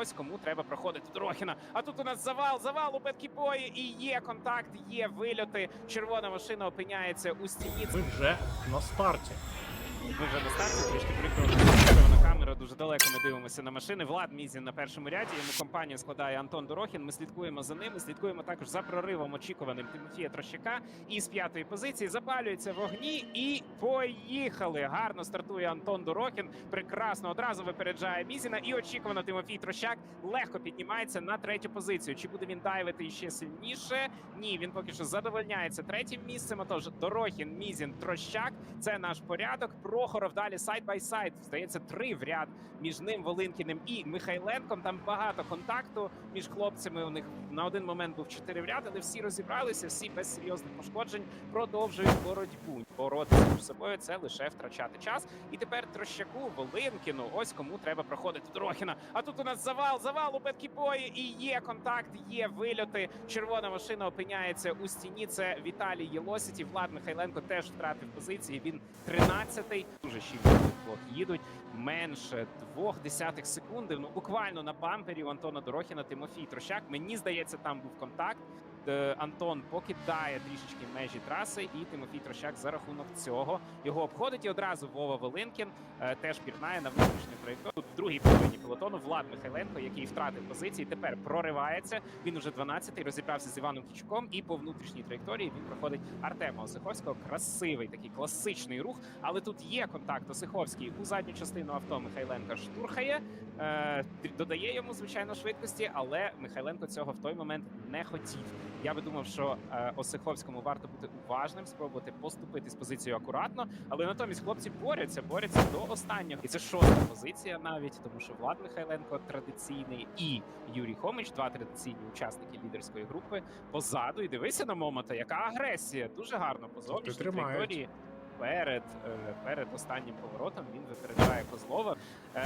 Ось кому треба проходити Трохіна. А тут у нас завал, завал у беткіпої, і є контакт, є вильоти. Червона машина опиняється у стіні. Ми вже на старті. Ми вже на старті трішки прикрили на камеру. Дуже далеко ми дивимося на машини. Влад Мізін на першому ряді. Йому компанію складає Антон Дорохін. Ми слідкуємо за ним. Ми слідкуємо також за проривом очікуваним Тимофія Трощака. І з п'ятої позиції запалюється вогні. І поїхали. Гарно стартує Антон Дорохін. Прекрасно одразу випереджає Мізіна. І очікувано Тимофій Трощак легко піднімається на третю позицію. Чи буде він дайвити ще сильніше? Ні, він поки що задовольняється третім місцем. Отож, Дорохін, Мізін, Трощак. Це наш порядок. Прохоров далі сайд бай сайд. Здається, три в ряд між ним, Волинкіним і Михайленком. Там багато контакту між хлопцями. У них на один момент був чотири в ряд, але всі розібралися, всі без серйозних пошкоджень продовжують боротьбу. Боротися між собою це лише втрачати час. І тепер Трощаку, Волинкіну. Ось кому треба проходити Трохіна. А тут у нас завал, завал у беткіпої, і є контакт, є вильоти. Червона машина опиняється у стіні. Це Віталій Єлосіті. Влад Михайленко теж втратив позиції. Він 13-й. Дуже щільно їдуть. Менше двох десятих секунди. Ну буквально на бампері у Антона Дорохіна Тимофій Трощак. Мені здається, там був контакт. Е, Антон покидає трішечки межі траси, і Тимофій Трощак за рахунок цього його обходить. І одразу Вова Волинкін е, теж пірнає на внутрішню траєкторію. Другій половині пелотону Влад Михайленко, який втратив позиції, тепер проривається. Він уже 12-й, розібрався з Іваном Кічуком, і по внутрішній траєкторії він проходить Артема Осиховського. Красивий такий класичний рух. Але тут є контакт. Осиховський у задню частину авто Михайленка штурхає, е, додає йому звичайно швидкості, але Михайленко цього в той момент не хотів. Я би думав, що е, Осиховському варто бути уважним, спробувати поступити з позицією акуратно, але натомість хлопці борються, борються до останнього. І це шоста позиція навіть, тому що Влад Михайленко традиційний і Юрій Хомич, два традиційні учасники лідерської групи, позаду. І дивися на Момота, яка агресія. Дуже гарно по зовнішній тримають. траєкторії. Перед, е, перед останнім поворотом він випереджає Козлова.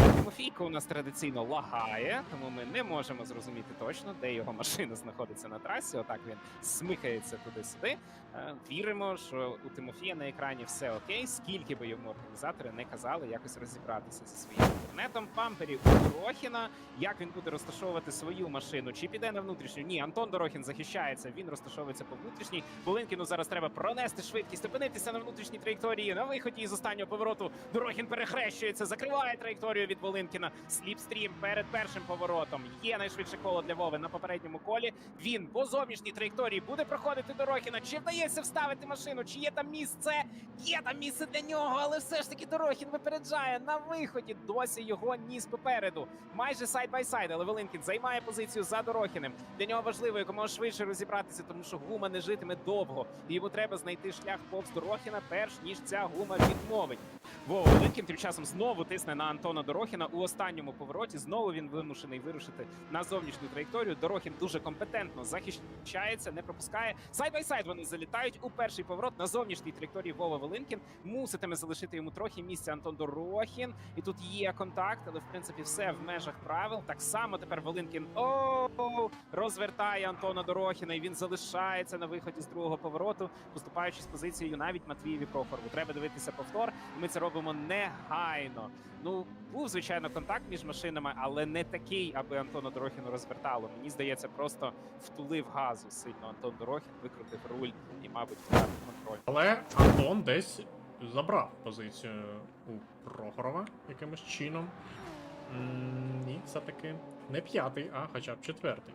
Е, Тимофійко у нас традиційно лагає, тому ми не можемо зрозуміти точно, де його машина знаходиться на трасі. Отак він смикається туди-сюди. Е, Віримо, що у Тимофія на екрані все окей. Скільки би йому організатори не казали якось розібратися зі своїм інтернетом. Пампері у Дорохіна. Як він буде розташовувати свою машину? Чи піде на внутрішню? Ні, Антон Дорохін захищається. Він розташовується по внутрішній. Волинкіну зараз треба пронести швидкість, опинитися на внутрішній траєкторії. На виході із останнього повороту Дорохін перехрещується, закриває траєкторію від Волинкіна. Сліпстрім перед першим поворотом. Є найшвидше коло для Вови на попередньому колі. Він по зовнішній траєкторії буде проходити Дорохіна. Чи вдається вставити машину? Чи є там місце? Є там місце для нього, але все ж таки Дорохін випереджає на виході. Досі його ніс попереду. Майже сайд бай сайд, але Волинкін займає позицію за Дорохіним. Для нього важливо якомога швидше розібратися, тому що гума не житиме довго. І йому треба знайти шлях повз Дорохіна, перш ніж ця гума відмовить. Вова Волинкін тим часом знову тисне на Антона Дорохіна у останньому повороті. Знову він вимушений вирушити на зовнішню траєкторію. Дорохін дуже компетентно захищається, не пропускає. Сайд бай сайд вони залітають у перший поворот на зовнішній траєкторії Вова Волинкін. Муситиме залишити йому трохи місця Антон Дорохін. І тут є контакт, але в принципі все в межах правил. Так само тепер Волинкін о розвертає Антона Дорохіна, і він залишається на виході з другого повороту, поступаючи з позицією навіть Матвієві Прохорову. Треба дивитися повтор. Ми це робимо негайно. Ну був звичайно контакт між машинами, але не такий, аби Антона Дорохіну розвертало. Мені здається, просто втулив газу сильно. Антон Дорохін викрутив руль і, мабуть, втратив контроль. Але Антон десь забрав позицію у Прохорова якимось чином. Ні, все-таки не п'ятий, а хоча б четвертий.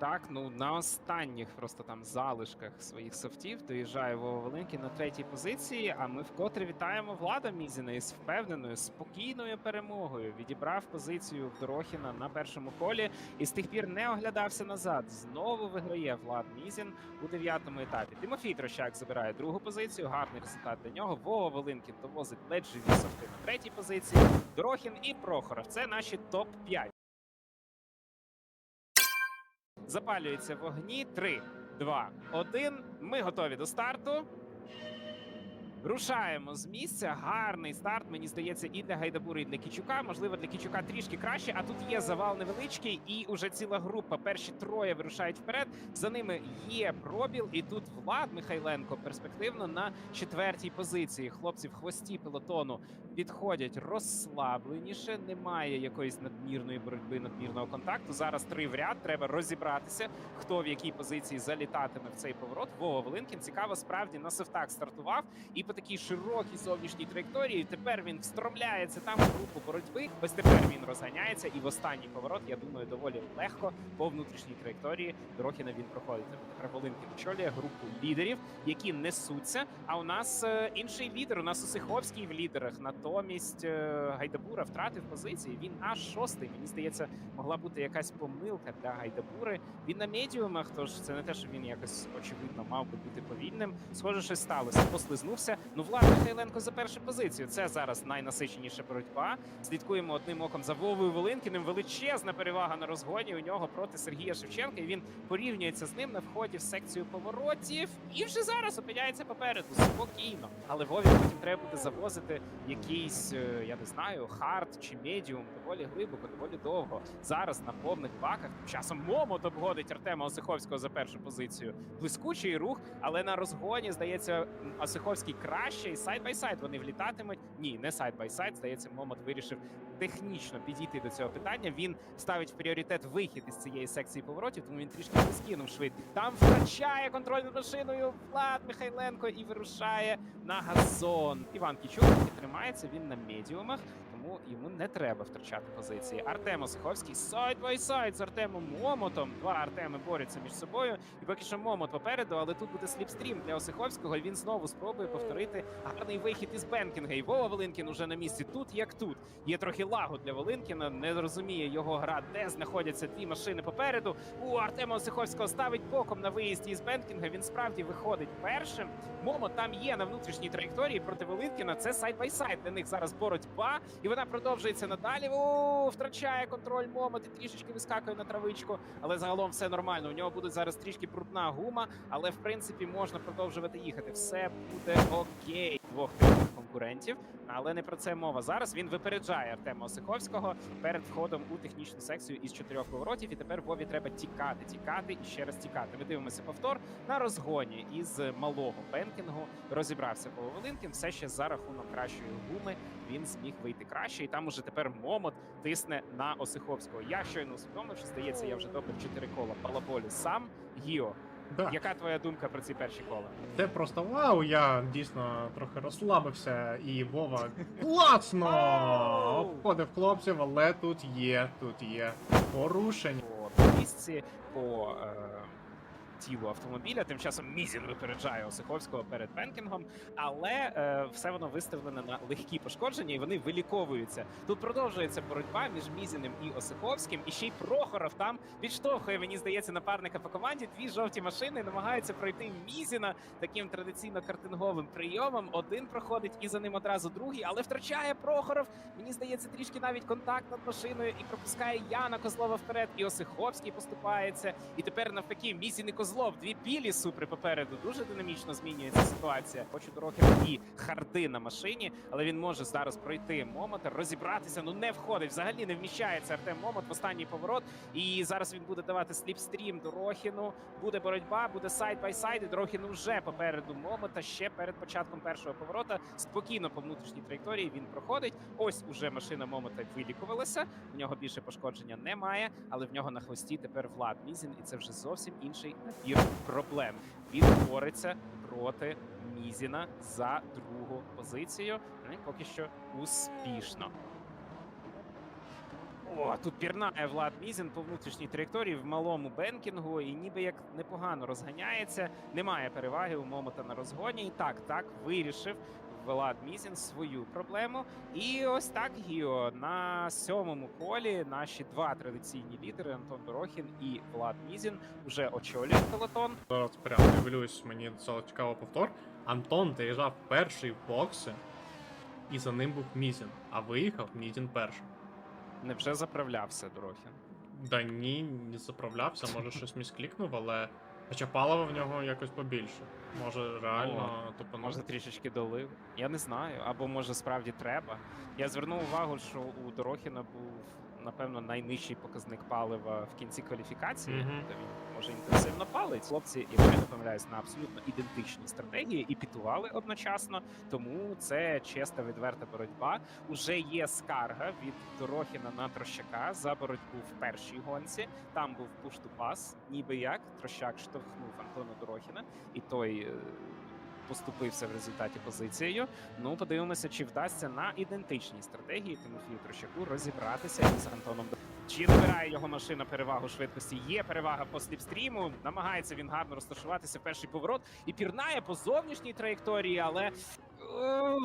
Так, ну на останніх просто там залишках своїх софтів доїжджає Вова Волинкін на третій позиції. А ми вкотре вітаємо Влада Мізіна із впевненою, спокійною перемогою. Відібрав позицію в Дорохіна на першому колі і з тих пір не оглядався назад. Знову виграє Влад Мізін у дев'ятому етапі. Тимофій Трощак забирає другу позицію. Гарний результат для нього. Вова Волинкін довозить ледь живі софти на третій позиції. Дорохін і Прохоров. Це наші топ 5 Запалюються вогні. 3, 2, 1. Ми готові до старту. Рушаємо з місця. Гарний старт. Мені здається, і для Гайдабури, і для Кічука. Можливо, для Кічука трішки краще. А тут є завал невеличкий, і уже ціла група. Перші троє вирушають вперед. За ними є пробіл, і тут Влад Михайленко перспективно на четвертій позиції. Хлопці в хвості пелотону підходять розслабленіше. Немає якоїсь надмірної боротьби, надмірного контакту. Зараз три в ряд. Треба розібратися, хто в якій позиції залітатиме в цей поворот. Вова Волинкін цікаво, справді на севтак стартував і такій широкій зовнішній траєкторії. Тепер він встромляється там в групу боротьби. Ось тепер він розганяється, і в останній поворот, я думаю, доволі легко по внутрішній траєкторії Дорохіна він проходить. Тепер Волинкін очолює групу лідерів, які несуться. А у нас е, інший лідер. У нас Усиховський в лідерах. Натомість е, Гайдабура втратив позиції. Він аж шостий. Мені здається, могла бути якась помилка для Гайдабури. Він на медіумах, тож це не те, що він якось очевидно мав би бути повільним. Схоже, щось сталося. Послизнувся. Ну, Влад Михайленко за першу позицію. Це зараз найнасиченіша боротьба. Слідкуємо одним оком за Вовою Волинкіним. Величезна перевага на розгоні у нього проти Сергія Шевченка. І він порівнюється з ним на вході в секцію поворотів. І вже зараз опиняється попереду. Спокійно. Але Вові потім треба буде завозити якийсь, е, я не знаю, хард чи медіум доволі глибоко, доволі довго. Зараз на повних баках. Часом Момот обходить Артема Осиховського за першу позицію. Блискучий рух, але на розгоні здається Осиховський краще, і сайт бай сайт вони влітатимуть. Ні, не сайд бай сайт. Здається, Момот вирішив технічно підійти до цього питання. Він ставить в пріоритет вихід із цієї секції поворотів, тому він трішки скинув швидкість. Там втрачає контроль над машиною Влад Михайленко і вирушає на газон. Іван Кічук тримається. Він на медіумах, тому йому не треба втрачати позиції. Артем Осиховський сайд бай сайд з Артемом Момотом. Два Артеми борються між собою. І поки що Момот попереду, але тут буде сліпстрім для Осиховського. Він знову спробує повторити гарний вихід із Бенкінга. І Вова Волинкін уже на місці тут, як тут. Є трохи лагу для Волинкіна. Не розуміє його гра, де знаходяться дві машини попереду. У Артема Осиховського ставить боком на виїзді із Бенкінга. Він справді виходить першим. Момо там є на внутрішній траєкторії проти Волинкіна. Це сайд бай сайд. Для них зараз боротьба, і вона продовжується надалі. О, втрачає контроль момент і трішечки вискакує на травичку, але загалом все нормально. У нього буде зараз трішки брудна гума, але в принципі можна продовжувати їхати. Все буде окей. Двох конкурентів, але не про це мова. Зараз він випереджає Артема Осиховського перед входом у технічну секцію із чотирьох поворотів. І тепер Вові треба тікати, тікати і ще раз тікати. Ми дивимося повтор на розгоні із малого бенкінгу. Розібрався Волинкін. Все ще за рахунок кращої гуми він зміг вийти краще. І там уже тепер Момот тисне на Осиховського. Я щойно усвідомив, що здається, я вже добре чотири кола балаболі сам. Гіо, Да. яка твоя думка про ці перші кола? Це просто вау, я дійсно трохи розслабився, і Вова класно обходив хлопців, але тут є, тут є порушення. по місці, по е, тілу автомобіля. Тим часом Мізін випереджає Осиховського перед Бенкінгом, але е, все воно виставлено на легкі пошкодження, і вони виліковуються. Тут продовжується боротьба між Мізіним і Осиховським, і ще й Прохоров там підштовхує, мені здається, напарника по команді. Дві жовті машини намагаються пройти Мізіна таким традиційно картинговим прийомом. Один проходить і за ним одразу другий, але втрачає Прохоров. Мені здається, трішки навіть контакт над машиною і пропускає Яна Козлова вперед. І Осиховський поступається. І тепер навпаки, Мізін і Козлов. Дві білі супри попереду. Дуже динамічно змінюється ситуація. Хочу дороги і харди на машині, але він може зараз пройти Момота, розібратися. Ну не входить. Взагалі не вміщається Артем Момот в останній поворот. І зараз він буде давати сліпстрім Дорохіну. Буде боротьба, буде сайд бай сайд. Дорохін вже попереду Момота. Ще перед початком першого поворота. Спокійно по внутрішній траєкторії він проходить. Ось уже машина Момота вилікувалася. В нього більше пошкодження немає, але в нього на хвості тепер Влад Мізін, і це вже зовсім інший набір проблем. Він бореться проти Мізіна за другу позицію. Ну, і поки що успішно. О, тут пірнає Влад Мізін по внутрішній траєкторії в малому бенкінгу, і ніби як непогано розганяється. Немає переваги у Момота на розгоні. І так, так вирішив Влад Мізін свою проблему. І ось так, Гіо, на сьомому колі наші два традиційні лідери Антон Дорохін і Влад Мізін вже очолюють пелотон. Зараз прям дивлюсь, мені це цікаво повтор. Антон заїжджав перший в бокси, і за ним був Мізін, а виїхав Мізін першим. Невже заправлявся Дорохін? Да ні, не заправлявся, може щось міськлікнув, але Хоча палива в нього якось побільше. Може реально тупо Може трішечки долив. Я не знаю. Або може справді треба. Я звернув увагу, що у Дорохіна був напевно найнижчий показник палива в кінці кваліфікації. Мгм. Тобто він може інтенсивно палить. Хлопці, якщо я не помиляюсь, на абсолютно ідентичні стратегії і пітували одночасно. Тому це чиста відверта боротьба. Уже є скарга від Дорохіна на Трощака за боротьбу в першій гонці. Там був пуш-ту-пас, ніби як Трощак штовхнув Антона Дорохіна, і той. Поступився в результаті позицією. Ну, подивимося, чи вдасться на ідентичній стратегії Тимофію Трощаку розібратися із Антоном. Чи набирає його машина перевагу швидкості? Є перевага по сліпстріму. Намагається він гарно розташуватися в перший поворот і пірнає по зовнішній траєкторії, але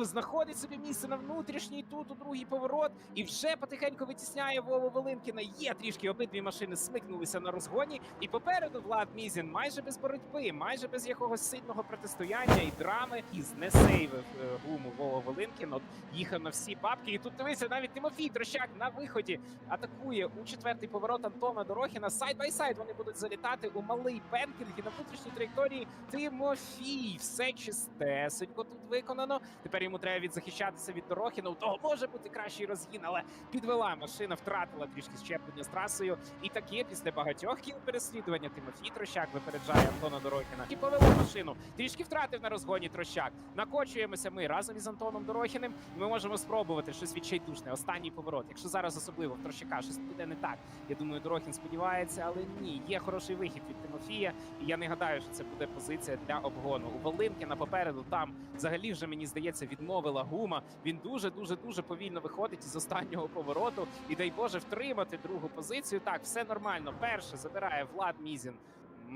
знаходить собі місце на внутрішній тут у другий поворот і вже потихеньку витісняє Вову Волинкіна. Є трішки обидві машини смикнулися на розгоні, і попереду Влад Мізін майже без боротьби, майже без якогось сильного протистояння і драми, і знесейвив е, гуму Вова Волинкін. От їхав на всі бабки. І тут дивися, навіть Тимофій Трощак на виході атакує у четвертий поворот Антона Дорохіна. Сайд бай сайд вони будуть залітати у малий пенкінг і на внутрішній траєкторії Тимофій. Все чистесенько тут виконано. Тепер йому треба відзахищатися від Дорохіна. У того може бути кращий розгін, але підвела машина, втратила трішки щеплення з трасою. І таке після багатьох кіл переслідування Тимофій Трощак випереджає Антона Дорохіна і повело машину. Трішки втратив на розгоні Трощак. Накочуємося ми разом із Антоном Дорохіним. І ми можемо спробувати щось відчайдушне. Останній поворот. Якщо зараз особливо в Трощака щось піде не так. Я думаю, Дорохін сподівається, але ні, є хороший вихід від Тимофія. І я не гадаю, що це буде позиція для обгону. У Волинкіна попереду там взагалі вже мені здається відмовила гума. Він дуже дуже дуже повільно виходить із останнього повороту. І дай Боже втримати другу позицію. Так, все нормально. Перше забирає Влад Мізін.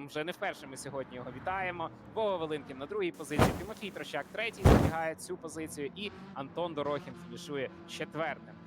Вже не вперше ми сьогодні його вітаємо. Вова Велинкін на другій позиції. Тимофій Трощак третій зберігає цю позицію. І Антон Дорохін фінішує четвертим.